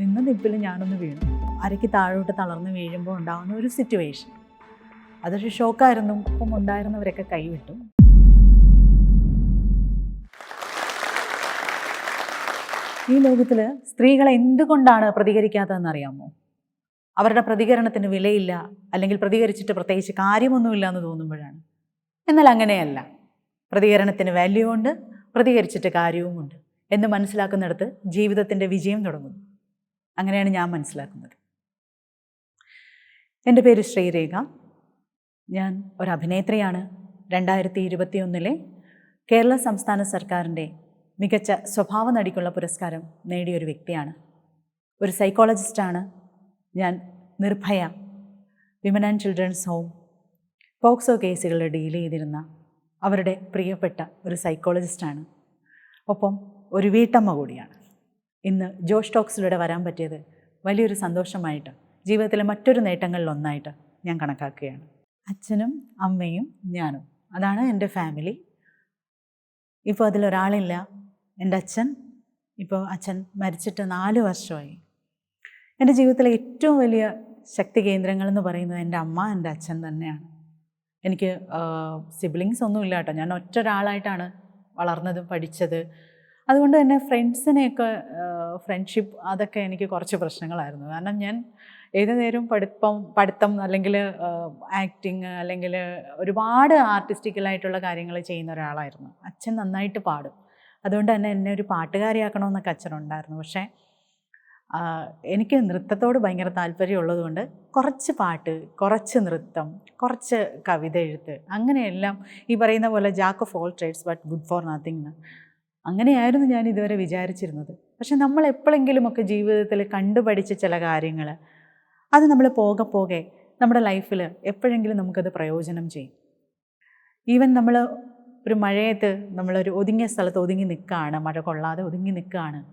നിന്ന നിപ്പിൽ ഞാനൊന്ന് വീണു. അരയ്ക്ക് താഴോട്ട് തളർന്ന് വീഴുമ്പോൾ ഉണ്ടാകുന്ന ഒരു സിറ്റുവേഷൻ അതൊരു ഷോക്കായിരുന്നു. ഒപ്പം ഉണ്ടായിരുന്നവരൊക്കെ കൈവിട്ടു. ഈ ലോകത്തിൽ സ്ത്രീകളെ എന്തുകൊണ്ടാണ് പ്രതികരിക്കാത്തതെന്ന് അറിയാമോ അവരുടെ പ്രതികരണത്തിന് വിലയില്ല. അല്ലെങ്കിൽ പ്രതികരിച്ചിട്ട് പ്രത്യേകിച്ച് കാര്യമൊന്നുമില്ല എന്ന് തോന്നുമ്പോഴാണ്. എന്നാൽ അങ്ങനെയല്ല. പ്രതികരണത്തിന് വാല്യൂ ഉണ്ട്. പ്രതികരിച്ചിട്ട് കാര്യവുമുണ്ട്. എന്ന് മനസ്സിലാക്കുന്നിടത്ത് ജീവിതത്തിന്റെ വിജയം തുടങ്ങുന്നു. അങ്ങനെയാണ് ഞാൻ മനസ്സിലാക്കുന്നത്. എന്റെ പേര് ശ്രീരേഖ. ഞാൻ ഒരു അഭിനേത്രിയാണ്. രണ്ടായിരത്തി ഇരുപത്തിയൊന്നിലെ കേരള സംസ്ഥാന സർക്കാരിന്റെ മികച്ച സ്വഭാവ നടിക്കുള്ള പുരസ്കാരം നേടിയ ഒരു വ്യക്തിയാണ്. ഒരു സൈക്കോളജിസ്റ്റാണ്. ഞാൻ Nirbhaya women and children's home POCSO കേസുകൾ ഡീൽ ചെയ്തിരുന്ന അവരുടെ പ്രിയപ്പെട്ട ഒരു സൈക്കോളജിസ്റ്റാണ്. ഒപ്പം ഒരു വീട്ടമ്മ കൂടിയാണ്. ഇന്ന് ജോഷ് ടോക്സിലൂടെ വരാൻ പറ്റിയത് വലിയൊരു സന്തോഷമായിട്ട് ജീവിതത്തിലെ മറ്റൊരു നേട്ടങ്ങളിലൊന്നായിട്ട് ഞാൻ കണക്കാക്കുകയാണ്. അച്ഛനും അമ്മയും ഞാനും അതാണ് എന്റെ ഫാമിലി. ഇപ്പോൾ അതിലൊരാളില്ല എന്റെ അച്ഛൻ ഇപ്പോൾ അച്ഛൻ മരിച്ചിട്ട് നാല് വർഷമായി. എന്റെ ജീവിതത്തിലെ ഏറ്റവും വലിയ ശക്തി കേന്ദ്രങ്ങൾ എന്ന് പറയുന്നത് എന്റെ അമ്മ എന്റെ അച്ഛൻ തന്നെയാണ്. എനിക്ക് സിബ്ലിങ്സ് ഒന്നുമില്ല കേട്ടോ. ഞാൻ ഒറ്റ ഒരാളായിട്ടാണ് വളർന്നതും പഠിച്ചത്. അതുകൊണ്ട് തന്നെ ഫ്രണ്ട്സിനെയൊക്കെ ഫ്രണ്ട്ഷിപ്പ് അതൊക്കെ എനിക്ക് കുറച്ച് പ്രശ്നങ്ങളായിരുന്നു. കാരണം ഞാൻ ഏത് നേരവും പഠിപ്പം പഠിത്തം അല്ലെങ്കിൽ ആക്ടിങ് അല്ലെങ്കിൽ ഒരുപാട് ആർട്ടിസ്റ്റിക്കലായിട്ടുള്ള കാര്യങ്ങൾ ചെയ്യുന്ന ഒരാളായിരുന്നു. അച്ഛൻ നന്നായിട്ട് പാടും. അതുകൊണ്ട് തന്നെ എന്നെ ഒരു പാട്ടുകാരിയാക്കണമെന്നൊക്കെ അച്ഛനുണ്ടായിരുന്നു. പക്ഷേ എനിക്ക് നൃത്തത്തോട് ഭയങ്കര താല്പര്യമുള്ളതുകൊണ്ട് കുറച്ച് പാട്ട് കുറച്ച് നൃത്തം കുറച്ച് കവിത എഴുത്ത് അങ്ങനെയെല്ലാം ഈ പറയുന്ന പോലെ jack of all trades but good for nothing അങ്ങനെയായിരുന്നു ഞാൻ ഇതുവരെ വിചാരിച്ചിരുന്നത്. പക്ഷെ നമ്മൾ എപ്പോഴെങ്കിലുമൊക്കെ ജീവിതത്തിൽ കണ്ടുപഠിച്ച ചില കാര്യങ്ങൾ അത് നമ്മൾ പോകെ പോകെ നമ്മുടെ ലൈഫിൽ എപ്പോഴെങ്കിലും നമുക്കത് പ്രയോജനം ചെയ്യും. ഈവൻ നമ്മൾ ഒരു മഴയത്ത് നമ്മളൊരു ഒതുങ്ങിയ സ്ഥലത്ത് ഒതുങ്ങി നിൽക്കുകയാണ് മഴ കൊള്ളാതെ ഒതുങ്ങി നിൽക്കുകയാണ്.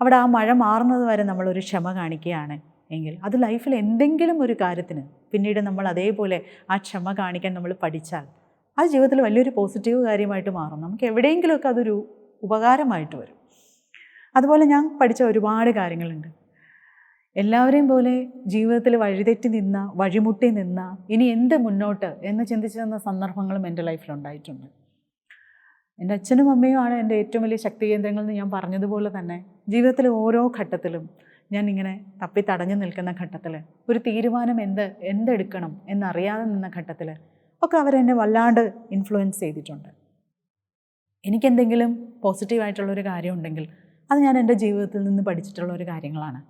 അവിടെ ആ മഴ മാറുന്നത് വരെ നമ്മളൊരു ക്ഷമ കാണിക്കുകയാണ് എങ്കിൽ അത് ലൈഫിൽ എന്തെങ്കിലും ഒരു കാര്യത്തിന് പിന്നീട് നമ്മൾ അതേപോലെ ആ ക്ഷമ കാണിക്കാൻ നമ്മൾ പഠിച്ചാൽ ആ ജീവിതത്തിൽ വലിയൊരു പോസിറ്റീവ് കാര്യമായിട്ട് മാറും. നമുക്ക് എവിടെയെങ്കിലുമൊക്കെ അതൊരു ഉപകാരമായിട്ട് വരും. അതുപോലെ ഞാൻ പഠിച്ച ഒരുപാട് കാര്യങ്ങളുണ്ട്. എല്ലാവരെയും പോലെ ജീവിതത്തിൽ വഴിതെറ്റി നിന്ന വഴിമുട്ടി നിന്ന ഇനി എന്ത് മുന്നോട്ട് എന്ന് ചിന്തിച്ചു നിന്ന സന്ദർഭങ്ങളും എന്റെ ലൈഫിലുണ്ടായിട്ടുണ്ട് എന്റെ അച്ഛനും അമ്മയും ആണ് എന്റെ ഏറ്റവും വലിയ ശക്തി കേന്ദ്രങ്ങൾ എന്ന് ഞാൻ പറഞ്ഞതുപോലെ തന്നെ ജീവിതത്തിലെ ഓരോ ഘട്ടത്തിലും ഞാൻ ഇങ്ങനെ തപ്പി തടഞ്ഞു നിൽക്കുന്ന ഘട്ടത്തിൽ ഒരു തീരുമാനം എന്ത് എന്തെടുക്കണം എന്നറിയാതെ നിന്ന ഘട്ടത്തിൽ ഒക്കെ അവരെന്നെ വല്ലാണ്ട് ഇൻഫ്ലുവൻസ് ചെയ്തിട്ടുണ്ട്. എനിക്കെന്തെങ്കിലും പോസിറ്റീവായിട്ടുള്ളൊരു കാര്യം ഉണ്ടെങ്കിൽ അത് ഞാൻ എന്റെ ജീവിതത്തിൽ നിന്ന് പഠിച്ചിട്ടുള്ള ഒരു കാര്യങ്ങളാണ്.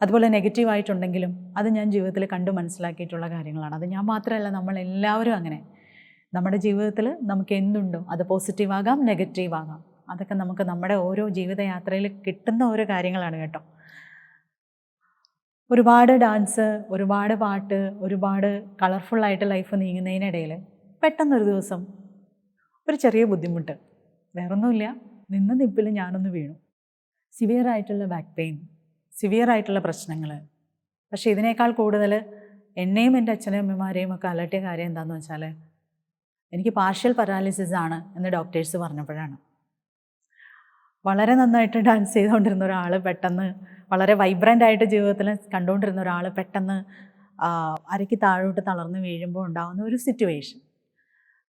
അതുപോലെ നെഗറ്റീവായിട്ടുണ്ടെങ്കിലും അത് ഞാൻ ജീവിതത്തിൽ കണ്ടു മനസ്സിലാക്കിയിട്ടുള്ള കാര്യങ്ങളാണ്. അത് ഞാൻ മാത്രമല്ല നമ്മളെല്ലാവരും അങ്ങനെ. നമ്മുടെ ജീവിതത്തിൽ നമുക്ക് എന്തുണ്ടോ അത് പോസിറ്റീവാകാം നെഗറ്റീവാകാം. അതൊക്കെ നമുക്ക് നമ്മുടെ ഓരോ ജീവിതയാത്രയിൽ കിട്ടുന്ന ഓരോ കാര്യങ്ങളാണ് കേട്ടോ. ഒരുപാട് ഡാൻസ് ഒരുപാട് പാട്ട് ഒരുപാട് കളർഫുള്ളായിട്ട് ലൈഫ് നീങ്ങുന്നതിനിടയിൽ പെട്ടെന്നൊരു ദിവസം ഒരു ചെറിയ ബുദ്ധിമുട്ട്. വേറൊന്നുമില്ല. നിന്ന നിപ്പിൽ ഞാനൊന്ന് വീണു. സിവിയർ ആയിട്ടുള്ള ബാക്ക് പെയിൻ സിവിയർ ആയിട്ടുള്ള പ്രശ്നങ്ങൾ പക്ഷേ ഇതിനേക്കാൾ കൂടുതൽ എന്നെയും എന്റെ അച്ഛനെയും അമ്മമാരെയും ഒക്കെ അലട്ടിയ കാര്യം എന്താണെന്ന് വെച്ചാൽ എനിക്ക് പാർഷ്യൽ പരാലിസിസ് ആണ് എന്ന് ഡോക്ടേഴ്സ് പറഞ്ഞപ്പോഴാണ്. വളരെ നന്നായിട്ട് ഡാൻസ് ചെയ്തുകൊണ്ടിരുന്ന ഒരാൾ പെട്ടെന്ന് വളരെ വൈബ്രന്റ് ആയിട്ട് ജീവിതത്തിൽ കണ്ടുകൊണ്ടിരുന്ന ഒരാൾ പെട്ടെന്ന് അരയ്ക്ക് താഴോട്ട് തളർന്ന് വീഴുമ്പോൾ ഉണ്ടാകുന്ന ഒരു സിറ്റുവേഷൻ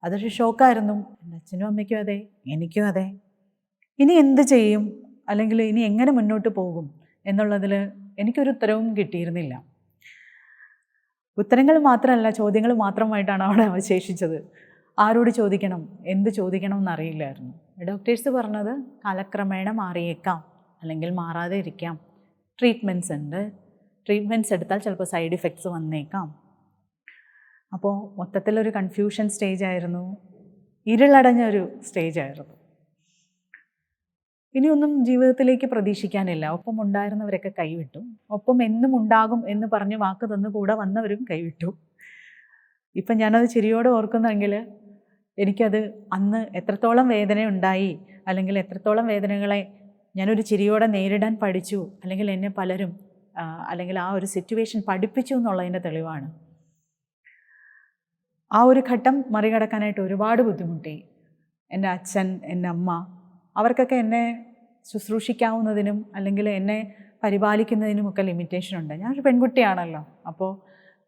അതൊരു ഷോക്കായിരുന്നു. എന്റെ അച്ഛനും അമ്മയ്ക്കും അതെ എനിക്കും അതെ. ഇനി എന്ത് ചെയ്യും? അല്ലെങ്കിൽ ഇനി എങ്ങനെ മുന്നോട്ട് പോകും? എന്നുള്ളതിൽ എനിക്കൊരു ഉത്തരവും കിട്ടിയിരുന്നില്ല. ഉത്തരങ്ങൾ മാത്രമല്ല ചോദ്യങ്ങൾ മാത്രമായിട്ടാണ് അവിടെ അവശേഷിച്ചത്. ആരോട് ചോദിക്കണം? എന്ത് ചോദിക്കണം എന്നറിയില്ലായിരുന്നു. ഡോക്ടേഴ്സ് പറഞ്ഞത് കാലക്രമേണ മാറിയേക്കാം അല്ലെങ്കിൽ മാറാതെ ഇരിക്കാം. ട്രീറ്റ്മെന്റ്സ് ഉണ്ട്. ട്രീറ്റ്മെന്റ്സ് എടുത്താൽ ചിലപ്പോൾ സൈഡ് ഇഫക്ട്സ് വന്നേക്കാം. അപ്പോൾ മൊത്തത്തിലൊരു കൺഫ്യൂഷൻ സ്റ്റേജ് ആയിരുന്നു. ഇരുളടഞ്ഞ ഒരു സ്റ്റേജ് ആയിരുന്നു. ഇനിയൊന്നും ജീവിതത്തിലേക്ക് പ്രതീക്ഷിക്കാനില്ല. ഒപ്പം ഉണ്ടായിരുന്നവരൊക്കെ കൈവിട്ടു. ഒപ്പം എന്നും ഉണ്ടാകും എന്ന് പറഞ്ഞ് വാക്ക് തന്നു കൂടെ വന്നവരും കൈവിട്ടു. ഇപ്പം ഞാനത് ചിരിയോടെ ഓർക്കുന്നെങ്കിൽ എനിക്കത് അന്ന് എത്രത്തോളം വേദന ഉണ്ടായി അല്ലെങ്കിൽ എത്രത്തോളം വേദനകളെ ഞാനൊരു ചിരിയോടെ നേരിടാൻ പഠിച്ചു അല്ലെങ്കിൽ എന്നെ പലരും അല്ലെങ്കിൽ ആ ഒരു സിറ്റുവേഷൻ പഠിപ്പിച്ചു എന്നുള്ളതിന്റെ തെളിവാണ്. ആ ഒരു ഘട്ടം മറികടക്കാനായിട്ട് ഒരുപാട് ബുദ്ധിമുട്ടി. എന്റെ അച്ഛൻ എന്റെ അമ്മ അവർക്കൊക്കെ എന്നെ ശുശ്രൂഷിക്കാവുന്നതിനും അല്ലെങ്കിൽ എന്നെ പരിപാലിക്കുന്നതിനുമൊക്കെ ലിമിറ്റേഷൻ ഉണ്ട്. ഞാനൊരു പെൺകുട്ടിയാണല്ലോ. അപ്പോൾ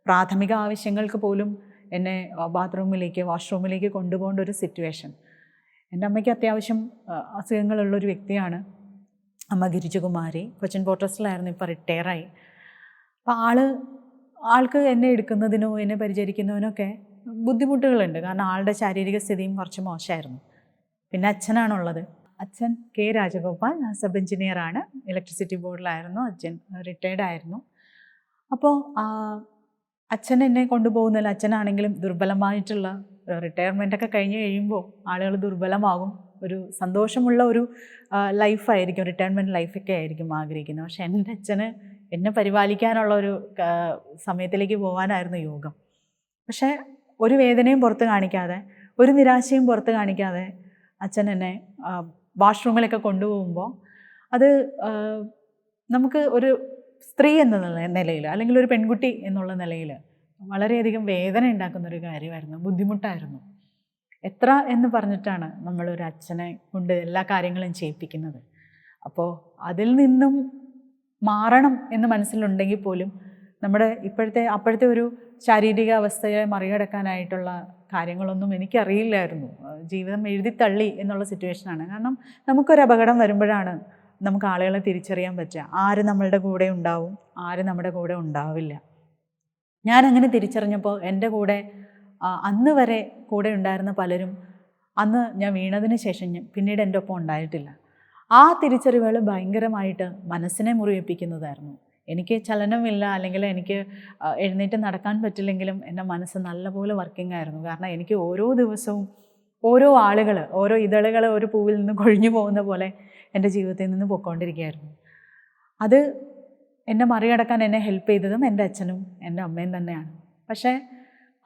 പ്രാഥമിക ആവശ്യങ്ങൾക്ക് പോലും എന്നെ ബാത്റൂമിലേക്ക് വാഷ്റൂമിലേക്ക് കൊണ്ടുപോകേണ്ട ഒരു സിറ്റുവേഷൻ എന്റെ അമ്മയ്ക്ക് അത്യാവശ്യം അസുഖങ്ങളുള്ളൊരു വ്യക്തിയാണ്. അമ്മ ഗിരിജകുമാരി കൊച്ചിൻ പോർട്ടസിലായിരുന്നു ഇപ്പോൾ റിട്ടയറായി അപ്പോൾ ആൾ ആൾക്ക് എന്നെ എടുക്കുന്നതിനോ എന്നെ പരിചരിക്കുന്നതിനൊക്കെ ബുദ്ധിമുട്ടുകളുണ്ട്. കാരണം ആളുടെ ശാരീരിക സ്ഥിതിയും കുറച്ച് മോശമായിരുന്നു. പിന്നെ അച്ഛനാണുള്ളത്. അച്ഛൻ കെ രാജഗോപാൽ സബ് എഞ്ചിനീയറാണ്. ഇലക്ട്രിസിറ്റി ബോർഡിലായിരുന്നു. അച്ഛൻ റിട്ടയർഡ് ആയിരുന്നു. അപ്പോൾ അച്ഛൻ എന്നെ കൊണ്ടുപോകുന്നില്ല അച്ഛനാണെങ്കിലും ദുർബലമായിട്ടുള്ള റിട്ടയർമെന്റ് ഒക്കെ കഴിഞ്ഞ് കഴിയുമ്പോൾ ആളുകൾ ദുർബലമാകും. ഒരു സന്തോഷമുള്ള ഒരു ലൈഫായിരിക്കും റിട്ടയർമെന്റ് ലൈഫൊക്കെ ആയിരിക്കും ആഗ്രഹിക്കുന്നത്. പക്ഷെ എന്റെ അച്ഛന് എന്നെ പരിപാലിക്കാനുള്ള ഒരു സമയത്തിലേക്ക് പോകാനായിരുന്നു യോഗം. പക്ഷേ ഒരു വേദനയും പുറത്ത് കാണിക്കാതെ ഒരു നിരാശയും പുറത്ത് കാണിക്കാതെ അച്ഛൻ എന്നെ വാഷ്റൂമിലൊക്കെ കൊണ്ടുപോകുമ്പോൾ അത് നമുക്ക് ഒരു സ്ത്രീ എന്ന നിലയിൽ അല്ലെങ്കിൽ ഒരു പെൺകുട്ടി എന്നുള്ള നിലയിൽ വളരെയധികം വേദന ഉണ്ടാക്കുന്ന ഒരു കാര്യമായിരുന്നു ബുദ്ധിമുട്ടായിരുന്നു. എത്ര എന്ന് പറഞ്ഞിട്ടാണ് നമ്മളൊരു അച്ഛനെ കൊണ്ട് എല്ലാ കാര്യങ്ങളും ചെയ്യിപ്പിക്കുന്നത്. അപ്പോൾ അതിൽ നിന്നും മാറണം എന്ന് മനസ്സിലുണ്ടെങ്കിൽ പോലും നമ്മുടെ ഇപ്പോഴത്തെ അപ്പോഴത്തെ ഒരു ശാരീരിക അവസ്ഥയെ മറികടക്കാനായിട്ടുള്ള കാര്യങ്ങളൊന്നും എനിക്കറിയില്ലായിരുന്നു. ജീവിതം എഴുതി തള്ളി എന്നുള്ള സിറ്റുവേഷനാണ്. കാരണം നമുക്കൊരു അപകടം വരുമ്പോഴാണ് നമുക്ക് ആളുകളെ തിരിച്ചറിയാൻ പറ്റുക. ആര് നമ്മളുടെ കൂടെ ഉണ്ടാവും ആര് നമ്മുടെ കൂടെ ഉണ്ടാവില്ല. ഞാനങ്ങനെ തിരിച്ചറിഞ്ഞപ്പോൾ എന്റെ കൂടെ അന്ന് വരെ കൂടെ ഉണ്ടായിരുന്ന പലരും അന്ന് ഞാൻ വീണതിന് ശേഷം പിന്നീട് എന്റെ ഒപ്പം ഉണ്ടായിട്ടില്ല. ആ തിരിച്ചറിവുകൾ ഭയങ്കരമായിട്ട് മനസ്സിനെ മുറിവേൽപ്പിക്കുന്നതായിരുന്നു. എനിക്ക് ചലനമില്ല അല്ലെങ്കിൽ എനിക്ക് എഴുന്നേറ്റ് നടക്കാൻ പറ്റില്ലെങ്കിലും എന്റെ മനസ്സ് നല്ലപോലെ വർക്കിംഗ് ആയിരുന്നു. കാരണം എനിക്ക് ഓരോ ദിവസവും ഓരോ ആളുകൾ ഓരോ ഇതളുകൾ ഒരു പൂവിൽ നിന്ന് കൊഴിഞ്ഞു പോകുന്ന പോലെ എന്റെ ജീവിതത്തിൽ നിന്ന് പൊയ്ക്കൊണ്ടിരിക്കുകയായിരുന്നു. അത് എന്നെ മറികടക്കാൻ എന്നെ ഹെൽപ്പ് ചെയ്തതും എന്റെ അച്ഛനും എന്റെ അമ്മയും തന്നെയാണ്. പക്ഷേ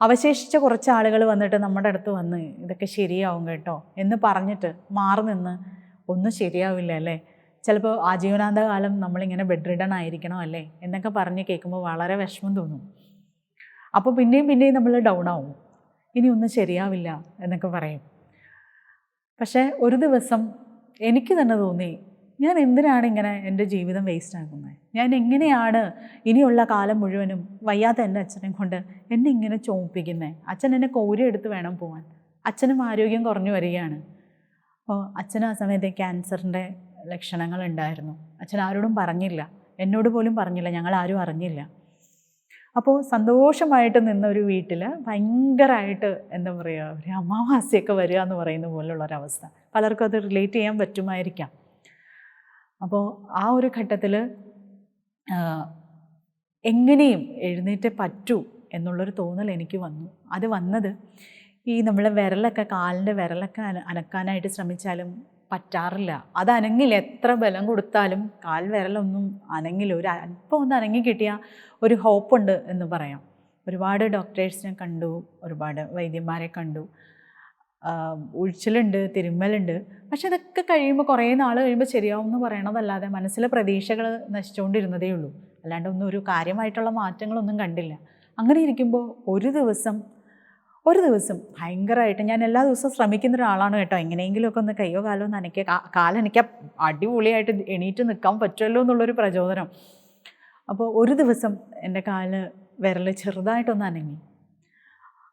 അവശേഷിച്ച കുറച്ച് ആളുകൾ വന്നിട്ട് നമ്മുടെ അടുത്ത് വന്ന് ഇതൊക്കെ ശരിയാവും കേട്ടോ എന്ന് പറഞ്ഞിട്ട് മാറി നിന്ന് ഒന്നും ശരിയാവില്ല അല്ലേ? ചിലപ്പോൾ ആജീവനാന്ത കാലം നമ്മളിങ്ങനെ ബെഡ് റിഡൺ ആയിരിക്കണം അല്ലേ? എന്നൊക്കെ പറഞ്ഞ് കേൾക്കുമ്പോൾ വളരെ വിഷമം തോന്നും. അപ്പോൾ പിന്നെയും പിന്നെയും നമ്മൾ ഡൗൺ ആവും. ഇനി ഒന്നും ശരിയാവില്ല എന്നൊക്കെ പറയും. പക്ഷേ ഒരു ദിവസം എനിക്ക് തന്നെ തോന്നി ഞാൻ എന്തിനാണ് ഇങ്ങനെ എന്റെ ജീവിതം വേസ്റ്റ് ആക്കുന്നത്? ഞാൻ എങ്ങനെയാണ് ഇനിയുള്ള കാലം മുഴുവനും വയ്യാത്ത എന്റെ അച്ഛനെ കൊണ്ട് എന്നെ ഇങ്ങനെ ചോപ്പിക്കുന്നത് അച്ഛൻ എന്നെ കോരിയെടുത്ത് വേണം പോകാൻ അച്ഛനും ആരോഗ്യം കുറഞ്ഞു വരികയാണ്. അപ്പോൾ അച്ഛനും ആ സമയത്ത് ക്യാൻസറിന്റെ ലക്ഷണങ്ങൾ ഉണ്ടായിരുന്നു അച്ഛൻ ആരോടും പറഞ്ഞില്ല. എന്നോട് പോലും പറഞ്ഞില്ല. ഞങ്ങൾ ആരും അറിഞ്ഞില്ല. അപ്പോൾ സന്തോഷമായിട്ട് നിന്ന ഒരു വീട്ടിൽ ഭയങ്കരമായിട്ട് എന്താ പറയുക ഒരു അമാവാസ്യൊക്കെ വരിക എന്ന് പറയുന്ന പോലുള്ള ഒരവസ്ഥ. പലർക്കും അത് റിലേറ്റ് ചെയ്യാൻ പറ്റുമായിരിക്കാം. അപ്പോൾ ആ ഒരു ഘട്ടത്തിൽ എങ്ങനെയും എഴുന്നേറ്റേ പറ്റൂ എന്നുള്ളൊരു തോന്നൽ എനിക്ക് വന്നു. അത് വന്നത് ഈ നമ്മളെ വിരലൊക്കെ കാലിന്റെ വിരലൊക്കെ അന അനക്കാനായിട്ട് ശ്രമിച്ചാലും പറ്റാറില്ല. അത് അനങ്ങില്ല എത്ര ബലം കൊടുത്താലും കാൽ വിരലൊന്നും അനങ്ങില്ല. ഒരു അല്പം ഒന്ന് അനങ്ങി കിട്ടിയാൽ ഒരു ഹോപ്പുണ്ട് എന്ന് പറയാം. ഒരുപാട് ഡോക്ടേഴ്സിനെ കണ്ടു ഒരുപാട് വൈദ്യന്മാരെ കണ്ടു. ഉഴിച്ചിലുണ്ട് തിരുമ്മലുണ്ട്. പക്ഷെ അതൊക്കെ കഴിയുമ്പോൾ കുറേ നാൾ കഴിയുമ്പോൾ ശരിയാവും എന്ന് പറയണതല്ലാതെ മനസ്സിലെ പ്രതീക്ഷകൾ നശിച്ചുകൊണ്ടിരുന്നതേ ഉള്ളൂ അല്ലാണ്ട് ഒന്നും ഒരു കാര്യമായിട്ടുള്ള മാറ്റങ്ങളൊന്നും കണ്ടില്ല. അങ്ങനെ ഇരിക്കുമ്പോൾ ഒരു ദിവസം ഒരു ദിവസം ഭയങ്കരമായിട്ട് ഞാൻ എല്ലാ ദിവസവും ശ്രമിക്കുന്ന ഒരാളാണ് കേട്ടോ. എങ്ങനെയെങ്കിലുമൊക്കെ ഒന്ന് കയ്യോ കാലോ ഒന്ന് അനക്കുക കാലനയ്ക്കാൻ അടിപൊളിയായിട്ട് എണീറ്റ് നിൽക്കാൻ പറ്റുമല്ലോ എന്നുള്ളൊരു പ്രചോദനം. അപ്പോൾ ഒരു ദിവസം എന്റെ കാൽ വിരൽ ചെറുതായിട്ടൊന്ന് അനങ്ങി.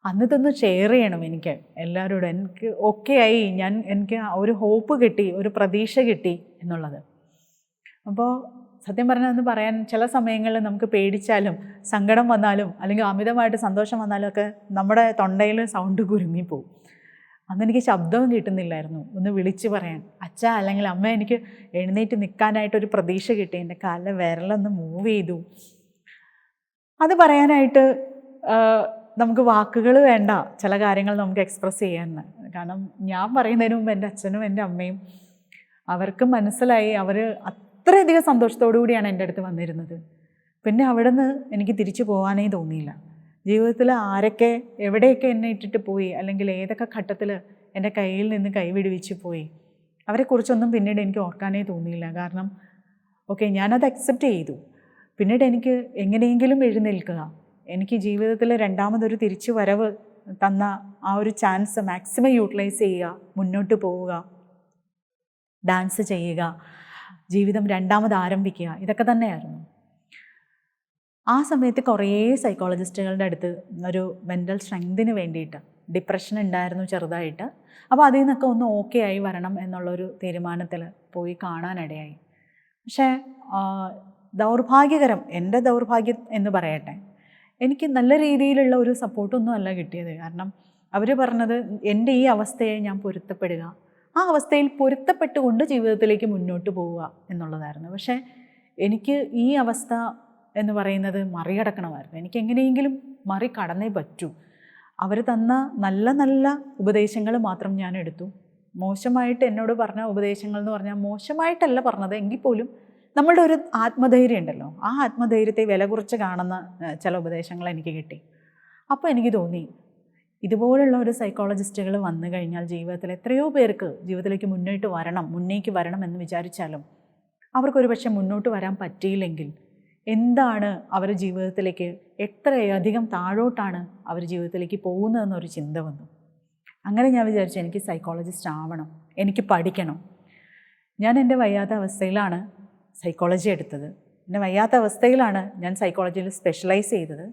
അന്ന് ഇതൊന്ന് ഷെയർ ചെയ്യണം എനിക്ക് എല്ലാവരോടും. എനിക്ക് ഓക്കെ ആയി. ഞാൻ എനിക്ക് ഒരു ഹോപ്പ് കിട്ടി ഒരു പ്രതീക്ഷ കിട്ടി എന്നുള്ളത്. അപ്പോൾ സത്യം പറഞ്ഞാൽ പറയാൻ ചില സമയങ്ങളിൽ നമുക്ക് പേടിച്ചാലും സങ്കടം വന്നാലും അല്ലെങ്കിൽ അമിതമായിട്ട് സന്തോഷം വന്നാലും ഒക്കെ നമ്മുടെ തൊണ്ടയിൽ സൗണ്ട് കുരുങ്ങിപ്പോവും. അന്ന് എനിക്ക് ശബ്ദവും കിട്ടുന്നില്ലായിരുന്നു. ഒന്ന് വിളിച്ച് പറയാൻ. അച്ഛ അല്ലെങ്കിൽ അമ്മ എനിക്ക് എഴുന്നേറ്റ് നിൽക്കാനായിട്ടൊരു പ്രതീക്ഷ കിട്ടി. എന്റെ കാലിലെ വിരലൊന്ന് മൂവ് ചെയ്തു. അത് പറയാനായിട്ട് നമുക്ക് വാക്കുകൾ വേണ്ട ചില കാര്യങ്ങൾ നമുക്ക് എക്സ്പ്രസ് ചെയ്യാൻ കാരണം ഞാൻ പറയുന്നതിന് മുമ്പ് എന്റെ അച്ഛനും എന്റെ അമ്മയും അവർക്ക് മനസ്സിലായി. അവർ അത്രയധികം സന്തോഷത്തോടു കൂടിയാണ് എന്റെ അടുത്ത് വന്നിരുന്നത്. പിന്നെ അവിടെ നിന്ന് എനിക്ക് തിരിച്ചു പോകാനേ തോന്നിയില്ല. ജീവിതത്തിൽ ആരൊക്കെ എവിടെയൊക്കെ എന്നെ ഇട്ടിട്ട് പോയി അല്ലെങ്കിൽ ഏതൊക്കെ ഘട്ടത്തിൽ എന്റെ കയ്യിൽ നിന്ന് കൈവിടുവിച്ച് പോയി അവരെക്കുറിച്ചൊന്നും പിന്നീട് എനിക്ക് ഓർക്കാനേ തോന്നിയില്ല. കാരണം ഓക്കെ ഞാനത് അക്സെപ്റ്റ് ചെയ്തു. പിന്നീട് എനിക്ക് എങ്ങനെയെങ്കിലും എഴുന്നേൽക്കുക. എനിക്ക് ജീവിതത്തിൽ രണ്ടാമതൊരു തിരിച്ചു വരവ് തന്ന ആ ഒരു ചാൻസ് മാക്സിമം യൂട്ടിലൈസ് ചെയ്യുക മുന്നോട്ട് പോവുക ഡാൻസ് ചെയ്യുക. ജീവിതം രണ്ടാമത് ആരംഭിക്കുക. ഇതൊക്കെ തന്നെയായിരുന്നു. ആ സമയത്ത് കുറേ സൈക്കോളജിസ്റ്റുകളുടെ അടുത്ത് ഒരു മെന്റൽ സ്ട്രെങ്തിന് വേണ്ടിയിട്ട് ഡിപ്രഷൻ ഉണ്ടായിരുന്നു ചെറുതായിട്ട്. അപ്പോൾ അതിൽ നിന്നൊക്കെ ഒന്ന് ഓക്കെ ആയി വരണം എന്നുള്ളൊരു തീരുമാനത്തിൽ പോയി കാണാനിടയായി. പക്ഷേ ദൗർഭാഗ്യകരം എന്റെ ദൗർഭാഗ്യം എന്ന് പറയട്ടെ എനിക്ക് നല്ല രീതിയിലുള്ള ഒരു സപ്പോർട്ടൊന്നും അല്ല കിട്ടിയത്. കാരണം അവർ പറഞ്ഞത് എന്റെ ഈ അവസ്ഥയെ ഞാൻ പൊരുത്തപ്പെടുക. ആ അവസ്ഥയിൽ പൊരുത്തപ്പെട്ടുകൊണ്ട് ജീവിതത്തിലേക്ക് മുന്നോട്ട് പോവുക എന്നുള്ളതായിരുന്നു. പക്ഷേ എനിക്ക് ഈ അവസ്ഥ എന്ന് പറയുന്നത് മറികടക്കണമായിരുന്നു. എനിക്ക് എങ്ങനെയെങ്കിലും മറികടന്നേ പറ്റൂ. അവർ തന്ന നല്ല നല്ല ഉപദേശങ്ങൾ മാത്രം ഞാൻ എടുത്തു. മോശമായിട്ട് എന്നോട് പറഞ്ഞ ഉപദേശങ്ങൾ എന്ന് പറഞ്ഞാൽ മോശമായിട്ടല്ല പറഞ്ഞത്. എങ്കിൽ പോലും നമ്മളുടെ ഒരു ആത്മധൈര്യം ഉണ്ടല്ലോ. ആ ആത്മധൈര്യത്തെ വില കുറച്ച് കാണുന്ന ചില ഉപദേശങ്ങൾ എനിക്ക് കിട്ടി. അപ്പോൾ എനിക്ക് തോന്നി ഇതുപോലുള്ള ഒരു സൈക്കോളജിസ്റ്റുകൾ വന്നു കഴിഞ്ഞാൽ ജീവിതത്തിൽ എത്രയോ പേർക്ക് ജീവിതത്തിലേക്ക് മുന്നോട്ട് വരണം മുന്നേക്ക് വരണം എന്ന് വിചാരിച്ചാലും അവർക്കൊരു പക്ഷേ മുന്നോട്ട് വരാൻ പറ്റിയില്ലെങ്കിൽ എന്താണ് അവർ ജീവിതത്തിലേക്ക് എത്രയധികം താഴോട്ടാണ് അവർ ജീവിതത്തിലേക്ക് പോകുന്നതെന്നൊരു ചിന്ത വന്നു. അങ്ങനെ ഞാൻ വിചാരിച്ചു എനിക്ക് സൈക്കോളജിസ്റ്റ് ആവണം എനിക്ക് പഠിക്കണം. ഞാൻ എന്റെ വയ്യാത്ത അവസ്ഥയിലാണ് സൈക്കോളജി എടുത്തത്. എന്റെ വയ്യാത്ത അവസ്ഥയിലാണ് ഞാൻ സൈക്കോളജിയിൽ സ്പെഷ്യലൈസ് ചെയ്തത്.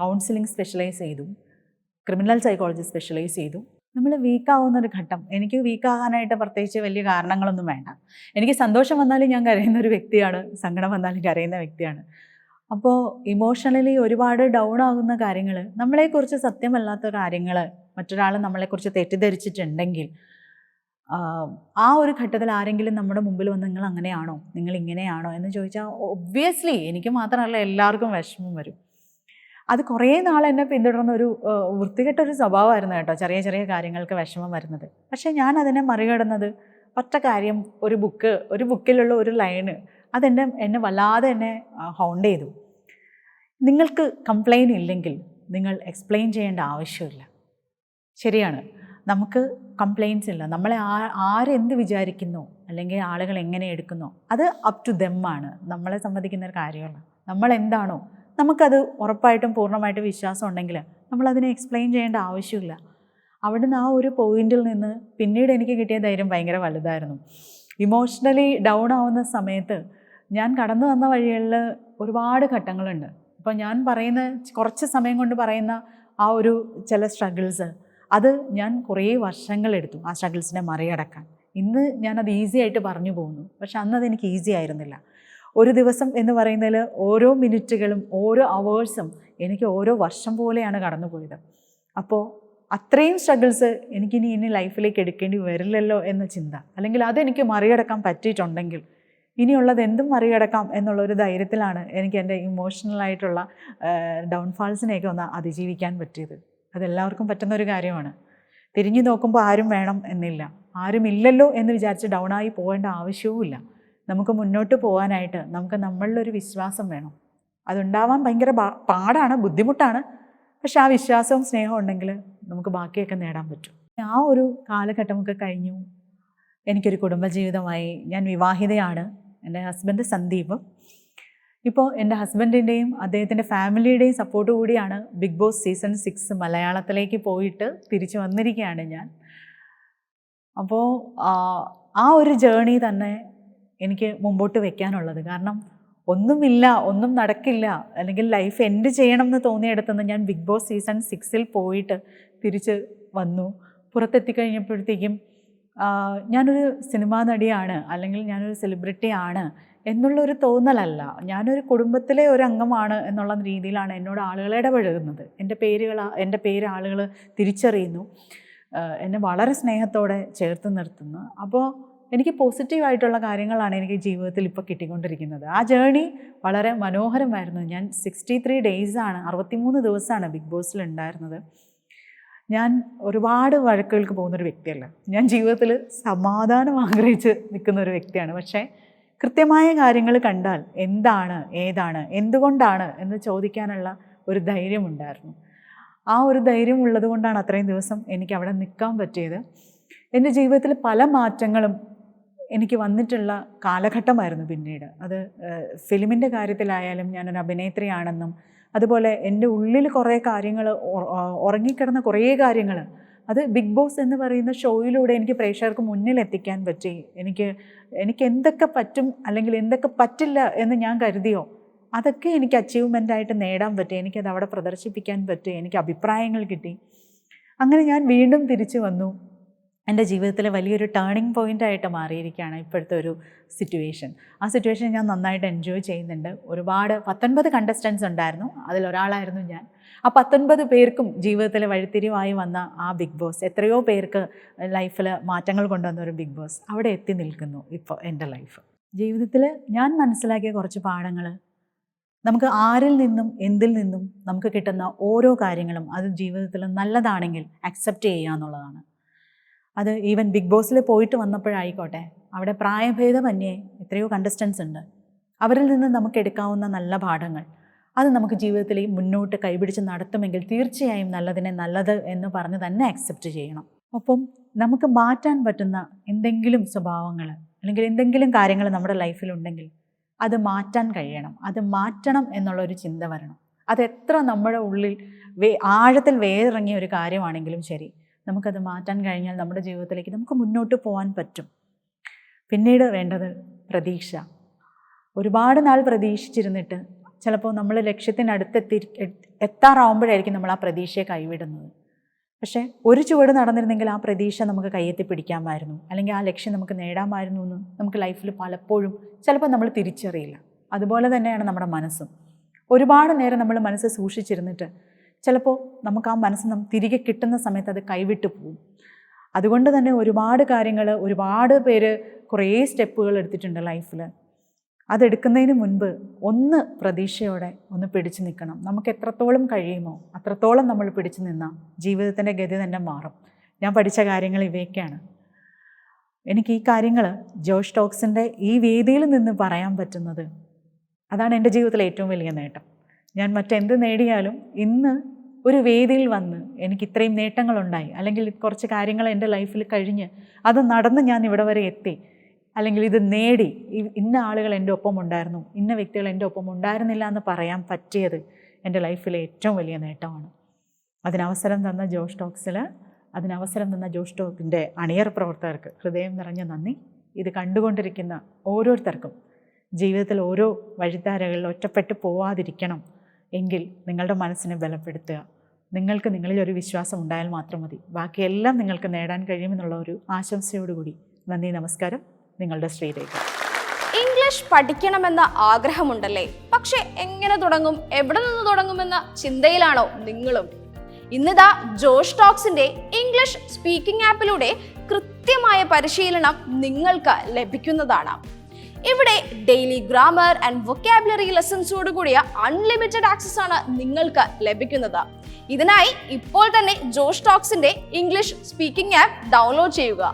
കൗൺസിലിംഗ് സ്പെഷ്യലൈസ് ചെയ്തു. ക്രിമിനൽ സൈക്കോളജി സ്പെഷ്യലൈസ് ചെയ്തു. നമ്മൾ വീക്കാവുന്ന ഒരു ഘട്ടം. എനിക്ക് വീക്കാകാനായിട്ട് പ്രത്യേകിച്ച് വലിയ കാരണങ്ങളൊന്നും വേണ്ട. എനിക്ക് സന്തോഷം വന്നാലും ഞാൻ കരയുന്ന ഒരു വ്യക്തിയാണ്. സങ്കടം വന്നാലും കരയുന്ന വ്യക്തിയാണ്. അപ്പോൾ ഇമോഷണലി ഒരുപാട് ഡൗൺ ആകുന്ന കാര്യങ്ങൾ നമ്മളെക്കുറിച്ച് സത്യമല്ലാത്ത കാര്യങ്ങൾ മറ്റൊരാൾ നമ്മളെക്കുറിച്ച് തെറ്റിദ്ധരിച്ചിട്ടുണ്ടെങ്കിൽ ആ ഒരു ഘട്ടത്തിൽ ആരെങ്കിലും നമ്മുടെ മുമ്പിൽ വന്ന് നിങ്ങൾ അങ്ങനെയാണോ നിങ്ങൾ ഇങ്ങനെയാണോ എന്ന് ചോദിച്ചാൽ ഒബ്വിയസ്ലി എനിക്ക് മാത്രമല്ല എല്ലാവർക്കും വിഷമം വരും. അത് കുറേ നാൾ എന്നെ പിന്തുടർന്ന ഒരു വൃത്തികെട്ടൊരു സ്വഭാവമായിരുന്നു കേട്ടോ ചെറിയ ചെറിയ കാര്യങ്ങൾക്ക് വിഷമം വരുന്നത്. പക്ഷേ ഞാൻ അതിനെ മറികടന്നത് ഒറ്റ കാര്യം ഒരു ബുക്ക് ഒരു ബുക്കിലുള്ള ഒരു ലൈന് അതെന്നെ എന്നെ വല്ലാതെ എന്നെ ഹൗണ്ട് ചെയ്തു. നിങ്ങൾക്ക് കംപ്ലൈന്റ് ഇല്ലെങ്കിൽ നിങ്ങൾ എക്സ്പ്ലെയിൻ ചെയ്യേണ്ട ആവശ്യമില്ല. ശരിയാണ്. നമുക്ക് കംപ്ലയിൻസ് ഇല്ല. നമ്മളെ ആ ആരെന്ത് വിചാരിക്കുന്നു? അല്ലെങ്കിൽ ആളുകൾ എങ്ങനെ എടുക്കുന്നു? അത് അപ് ടു ദെമ്മാണ് നമ്മളെ സംബന്ധിക്കുന്ന ഒരു കാര്യമല്ല നമ്മൾ എന്താണോ നമുക്കത് ഉറപ്പായിട്ടും പൂർണമായിട്ടും വിശ്വാസം ഉണ്ടെങ്കിൽ നമ്മളതിനെ എക്സ്പ്ലെയിൻ ചെയ്യേണ്ട ആവശ്യമില്ല. അവിടുന്ന് ആ ഒരു പോയിന്റിൽ നിന്ന് പിന്നീട് എനിക്ക് കിട്ടിയ ധൈര്യം ഭയങ്കര വലുതായിരുന്നു. ഇമോഷണലി ഡൗൺ ആവുന്ന സമയത്ത് ഞാൻ കടന്നു വന്ന വഴികളിൽ ഒരുപാട് ഘട്ടങ്ങളുണ്ട്. അപ്പോൾ ഞാൻ പറയുന്ന കുറച്ച് സമയം കൊണ്ട് പറയുന്ന ആ ഒരു ചില സ്ട്രഗിൾസ് അത് ഞാൻ കുറേ വർഷങ്ങളെടുത്തു ആ സ്ട്രഗിൾസിനെ മറികടക്കാൻ. ഇന്ന് ഞാനത് ഈസി ആയിട്ട് പറഞ്ഞു പോകുന്നു. പക്ഷെ അന്നത് എനിക്ക് ഈസി ആയിരുന്നില്ല. ഒരു ദിവസം എന്ന് പറയുന്നതിൽ ഓരോ മിനിറ്റുകളും ഓരോ അവേഴ്സും എനിക്ക് ഓരോ വർഷം പോലെയാണ് കടന്നുപോയത്. അപ്പോൾ അത്രയും സ്ട്രഗിൾസ് എനിക്കിനി ഇനി ലൈഫിലേക്ക് എടുക്കേണ്ടി വരില്ലല്ലോ എന്ന ചിന്ത. അല്ലെങ്കിൽ അതെനിക്ക് മറികടക്കാൻ പറ്റിയിട്ടുണ്ടെങ്കിൽ ഇനിയുള്ളത് എന്തും മറികടക്കാം എന്നുള്ളൊരു ധൈര്യത്തിലാണ് എനിക്ക് എന്റെ ഇമോഷണലായിട്ടുള്ള ഡൗൺഫാൾസിനെയൊക്കെ ഒന്ന് അതിജീവിക്കാൻ പറ്റിയത്. അതെല്ലാവർക്കും പറ്റുന്ന ഒരു കാര്യമാണ്. തിരിഞ്ഞു നോക്കുമ്പോൾ ആരും വേണം എന്നില്ല. ആരുമില്ലല്ലോ എന്ന് വിചാരിച്ച് ഡൗണായി പോകേണ്ട ആവശ്യവുമില്ല. നമുക്ക് മുന്നോട്ട് പോകാനായിട്ട് നമുക്ക് നമ്മളിലൊരു വിശ്വാസം വേണം. അതുണ്ടാവാൻ ഭയങ്കര പാടാണ് ബുദ്ധിമുട്ടാണ്. പക്ഷെ ആ വിശ്വാസവും സ്നേഹവും ഉണ്ടെങ്കിൽ നമുക്ക് ബാക്കിയൊക്കെ നേടാൻ പറ്റും. ആ ഒരു കാലഘട്ടമൊക്കെ കഴിഞ്ഞു. എനിക്കൊരു കുടുംബജീവിതമായി. ഞാൻ വിവാഹിതയാണ്. എന്റെ ഹസ്ബൻഡ് സന്ദീപ്. ഇപ്പോൾ എന്റെ ഹസ്ബൻഡിന്റെയും അദ്ദേഹത്തിന്റെ ഫാമിലിയുടെയും സപ്പോർട്ട് കൂടിയാണ് ബിഗ് ബോസ് സീസൺ സിക്സ് മലയാളത്തിലേക്ക് പോയിട്ട് തിരിച്ചു വന്നിരിക്കുകയാണ് ഞാൻ. അപ്പോൾ ആ ഒരു ജേണി തന്നെ എനിക്ക് മുമ്പോട്ട് വെക്കാനുള്ളത്. കാരണം ഒന്നുമില്ല ഒന്നും നടക്കില്ല. അല്ലെങ്കിൽ ലൈഫ് എൻഡ് ചെയ്യണം എന്ന് തോന്നിയെടുത്തുനിന്ന് ഞാൻ ബിഗ് ബോസ് സീസൺ സിക്സിൽ പോയിട്ട് തിരിച്ച് വന്നു. പുറത്തെത്തിക്കഴിഞ്ഞപ്പോഴത്തേക്കും ഞാനൊരു സിനിമാ നടിയാണ് അല്ലെങ്കിൽ ഞാനൊരു സെലിബ്രിറ്റിയാണ് എന്നുള്ളൊരു തോന്നലല്ല. ഞാനൊരു കുടുംബത്തിലെ ഒരു അംഗമാണ് എന്നുള്ള രീതിയിലാണ് എന്നോട് ആളുകൾ ഇടപഴകുന്നത്. എന്റെ പേരുകൾ എന്റെ പേര് ആളുകൾ തിരിച്ചറിയുന്നു. എന്നെ വളരെ സ്നേഹത്തോടെ ചേർത്ത് നിർത്തുന്നു. അപ്പോൾ എനിക്ക് പോസിറ്റീവായിട്ടുള്ള കാര്യങ്ങളാണ് എനിക്ക് ജീവിതത്തിൽ ഇപ്പോൾ കിട്ടിക്കൊണ്ടിരിക്കുന്നത്. ആ ജേണി വളരെ മനോഹരമായിരുന്നു. ഞാൻ സിക്സ്റ്റി ത്രീ ഡേയ്സാണ് അറുപത്തിമൂന്ന് ദിവസമാണ് ബിഗ് ബോസിൽ ഉണ്ടായിരുന്നത്. ഞാൻ ഒരുപാട് വഴക്കുകൾക്ക് പോകുന്നൊരു വ്യക്തിയല്ല. ഞാൻ ജീവിതത്തിൽ സമാധാനം ആഗ്രഹിച്ച് നിൽക്കുന്ന ഒരു വ്യക്തിയാണ്. പക്ഷേ കൃത്യമായ കാര്യങ്ങൾ കണ്ടാൽ എന്താണ് ഏതാണ് എന്തുകൊണ്ടാണ് എന്ന് ചോദിക്കാനുള്ള ഒരു ധൈര്യമുണ്ടായിരുന്നു ആ ഒരു ധൈര്യം ഉള്ളതുകൊണ്ടാണ് അത്രയും ദിവസം എനിക്ക് അവിടെ നിൽക്കാൻ പറ്റിയത്. എന്റെ ജീവിതത്തിൽ പല മാറ്റങ്ങളും എനിക്ക് വന്നിട്ടുള്ള കാലഘട്ടമായിരുന്നു പിന്നീട്. അത് ഫിലിമിന്റെ കാര്യത്തിലായാലും ഞാനൊരു അഭിനേത്രിയാണെന്നും അതുപോലെ എന്റെ ഉള്ളിൽ കുറേ കാര്യങ്ങൾ ഉറങ്ങിക്കിടന്ന കുറേ കാര്യങ്ങൾ. അത് ബിഗ് ബോസ് എന്ന് പറയുന്ന ഷോയിലൂടെ എനിക്ക് പ്രേക്ഷകർക്ക് മുന്നിൽ എത്തിക്കാൻ പറ്റി. എനിക്ക് എനിക്ക് എന്തൊക്കെ പറ്റും അല്ലെങ്കിൽ എന്തൊക്കെ പറ്റില്ല എന്ന് ഞാൻ കരുതിയോ അതൊക്കെ എനിക്ക് അച്ചീവ്മെന്റായിട്ട് നേടാൻ പറ്റി. എനിക്കത് അവിടെ പ്രദർശിപ്പിക്കാൻ പറ്റി. എനിക്ക് അഭിപ്രായങ്ങൾ കിട്ടി. അങ്ങനെ ഞാൻ വീണ്ടും തിരിച്ചു വന്നു. എന്റെ ജീവിതത്തിലെ വലിയൊരു ടേണിംഗ് പോയിന്റ് ആയിട്ട് മാറിയിരിക്കുകയാണ് ഇപ്പോഴത്തെ ഒരു സിറ്റുവേഷൻ ആ സിറ്റുവേഷൻ ഞാൻ നന്നായിട്ട് എൻജോയ് ചെയ്യുന്നുണ്ട്. ഒരുപാട് പത്തൊൻപത് കണ്ടസ്റ്റൻസ് ഉണ്ടായിരുന്നു. അതിലൊരാളായിരുന്നു ഞാൻ. ആ പത്തൊൻപത് പേർക്കും ജീവിതത്തിലെ വഴിത്തിരിവായി വന്ന ആ ബിഗ് ബോസ് എത്രയോ പേർക്ക് ലൈഫിൽ മാറ്റങ്ങൾ കൊണ്ടുവന്ന ഒരു ബിഗ് ബോസ് അവിടെ എത്തി നിൽക്കുന്നു ഇപ്പോൾ എന്റെ ലൈഫ് ജീവിതത്തിൽ ഞാൻ മനസ്സിലാക്കിയ കുറച്ച് പാഠങ്ങൾ നമുക്ക് ആരിൽ നിന്നും എന്തിൽ നിന്നും നമുക്ക് കിട്ടുന്ന ഓരോ കാര്യങ്ങളും അത് ജീവിതത്തിൽ നല്ലതാണെങ്കിൽ അക്സെപ്റ്റ് ചെയ്യുക എന്നുള്ളതാണ്. അത് ഈവൻ ബിഗ് ബോസിൽ പോയിട്ട് വന്നപ്പോഴായിക്കോട്ടെ അവിടെ പ്രായഭേദമന്യേ എത്രയോ കണ്ടസ്റ്റൻസ് ഉണ്ട്. അവരിൽ നിന്ന് നമുക്ക് എടുക്കാവുന്ന നല്ല പാഠങ്ങൾ അത് നമുക്ക് ജീവിതത്തിൽ മുന്നോട്ട് കൈപിടിച്ച് നടത്തുമെങ്കിൽ തീർച്ചയായും നല്ലതിനെ നല്ലത് എന്ന് പറഞ്ഞ് തന്നെ അക്സെപ്റ്റ് ചെയ്യണം. ഒപ്പം നമുക്ക് മാറ്റാൻ പറ്റുന്ന എന്തെങ്കിലും സ്വഭാവങ്ങൾ അല്ലെങ്കിൽ എന്തെങ്കിലും കാര്യങ്ങൾ നമ്മുടെ ലൈഫിലുണ്ടെങ്കിൽ അത് മാറ്റാൻ കഴിയണം. അത് മാറ്റണം എന്നുള്ളൊരു ചിന്ത വരണം. അതെത്ര നമ്മുടെ ഉള്ളിൽ വേ ആഴത്തിൽ വേറിറങ്ങിയ ഒരു കാര്യമാണെങ്കിലും ശരി. നമുക്കത് മാറ്റാൻ കഴിഞ്ഞാൽ നമ്മുടെ ജീവിതത്തിലേക്ക് നമുക്ക് മുന്നോട്ട് പോകാൻ പറ്റും. പിന്നീട് വേണ്ടത് പ്രതീക്ഷ. ഒരുപാട് നാൾ പ്രതീക്ഷിച്ചിരുന്നിട്ട് ചിലപ്പോൾ നമ്മൾ ലക്ഷ്യത്തിനടുത്തെത്തി എത്താറാവുമ്പോഴായിരിക്കും നമ്മൾ ആ പ്രതീക്ഷയെ കൈവിടുന്നത്. പക്ഷേ ഒരു ചുവട് നടന്നിരുന്നെങ്കിൽ ആ പ്രതീക്ഷ നമുക്ക് കയ്യെത്തി പിടിക്കാമായിരുന്നു. അല്ലെങ്കിൽ ആ ലക്ഷ്യം നമുക്ക് നേടാമായിരുന്നു എന്ന് നമുക്ക് ലൈഫിൽ പലപ്പോഴും ചിലപ്പോൾ നമ്മൾ തിരിച്ചറിയില്ല. അതുപോലെ തന്നെയാണ് നമ്മുടെ മനസ്സും. ഒരുപാട് നേരം നമ്മൾ മനസ്സ് സൂക്ഷിച്ചിരുന്നിട്ട് ചിലപ്പോൾ നമുക്ക് ആ മനസ്സ് തിരികെ കിട്ടുന്ന സമയത്ത് അത് കൈവിട്ടു പോകും അതുകൊണ്ട് തന്നെ ഒരുപാട് കാര്യങ്ങൾ ഒരുപാട് പേര് കുറേ സ്റ്റെപ്പുകൾ എടുത്തിട്ടുണ്ട് ലൈഫിൽ അതെടുക്കുന്നതിന് മുൻപ് ഒന്ന് പ്രതീക്ഷയോടെ ഒന്ന് പിടിച്ചു നിൽക്കണം. നമുക്ക് എത്രത്തോളം കഴിയുമോ അത്രത്തോളം നമ്മൾ പിടിച്ചു നിന്നാൽ ജീവിതത്തിന്റെ ഗതി തന്നെ മാറും. ഞാൻ പഠിച്ച കാര്യങ്ങൾ ഇവയൊക്കെയാണ്. എനിക്ക് ഈ കാര്യങ്ങൾ ജോഷ് ടോക്സിന്റെ ഈ വേദിയിൽ നിന്ന് പറയാൻ പറ്റുന്നത് അതാണ് എന്റെ ജീവിതത്തിലെ ഏറ്റവും വലിയ നേട്ടം. ഞാൻ മറ്റെന്ത് നേടിയാലും ഇന്ന് ഒരു വേദിയിൽ വന്ന് എനിക്ക് ഇത്രയും നേട്ടങ്ങളുണ്ടായി. അല്ലെങ്കിൽ കുറച്ച് കാര്യങ്ങൾ എന്റെ ലൈഫിൽ കഴിഞ്ഞ് അത് നടന്ന് ഞാൻ ഇവിടെ വരെ എത്തി. അല്ലെങ്കിൽ ഇത് നേടി. ഇന്ന ആളുകൾ എന്റെ ഒപ്പം ഉണ്ടായിരുന്നു. ഇന്ന വ്യക്തികൾ എന്റെ ഒപ്പം ഉണ്ടായിരുന്നില്ല എന്ന് പറയാൻ പറ്റിയത് എന്റെ ലൈഫിലെ ഏറ്റവും വലിയ നേട്ടമാണ്. അതിനവസരം തന്ന ജോഷ് ടോക്സിൽ അതിനവസരം തന്ന ജോഷ് ടോക്കിന്റെ അണിയർ പ്രവർത്തകർക്ക് ഹൃദയം നിറഞ്ഞ നന്ദി. ഇത് കണ്ടുകൊണ്ടിരിക്കുന്ന ഓരോരുത്തർക്കും ജീവിതത്തിൽ ഓരോ വഴിത്താരകളിൽ ഒറ്റപ്പെട്ടു പോവാതിരിക്കണം. എങ്കിൽ നിങ്ങളുടെ മനസ്സിനെ ബലപ്പെടുത്തുക. നിങ്ങൾക്ക് നിങ്ങളിൽ ഒരു വിശ്വാസം ഉണ്ടായാൽ മാത്രം മതി. ബാക്കിയെല്ലാം നിങ്ങൾക്ക് നേടാൻ കഴിയുമെന്നുള്ള ഒരു ആശംസയോടുകൂടി നന്ദി നമസ്കാരം. നിങ്ങളുടെ ശ്രീരേഖ. ഇംഗ്ലീഷ് പഠിക്കണമെന്ന ആഗ്രഹമുണ്ടല്ലേ? പക്ഷെ എങ്ങനെ തുടങ്ങും? എവിടെ നിന്ന് തുടങ്ങുമെന്ന ചിന്തയിലാണോ നിങ്ങളും? ഇന്നിതാ ജോഷ് ടോക്സിന്റെ ഇംഗ്ലീഷ് സ്പീക്കിംഗ് ആപ്പിലൂടെ കൃത്യമായ പരിശീലനം നിങ്ങൾക്ക് ലഭിക്കുന്നതാണ്. ഇവിടെ ഡെയിലി ഗ്രാമർ ആൻഡ് വൊക്കാബുലറി ലെസൺസോട് കൂടിയ അൺലിമിറ്റഡ് ആക്സസ് ആണ് നിങ്ങൾക്ക് ലഭിക്കുന്നത്. ഇതിനായി ഇപ്പോൾ തന്നെ ജോഷ് ടോക്സിന്റെ ഇംഗ്ലീഷ് സ്പീക്കിംഗ് ആപ്പ് ഡൗൺലോഡ് ചെയ്യുക.